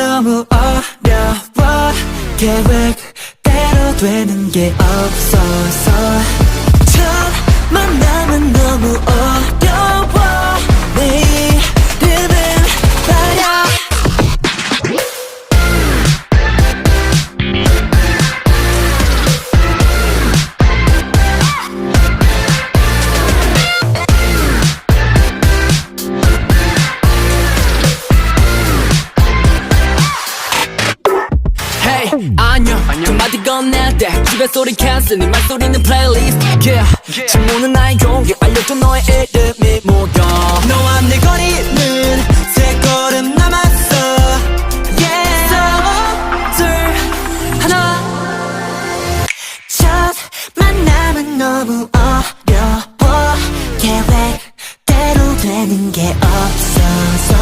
너무 어려워. 계획대로 되는 게 없어서. 아니야. 전마디 건넬 때 집에 소리 캔슬 네 말소리는 플레이리스트 yeah. 친구는 나의 용기 알려줘 너의 이름이 뭐야. 너와 내 거리는 세 걸음 남았어. Yeah. 싸워 둘 하나. 첫 만남은 너무 어려워. 계획대로 되는 게 없어서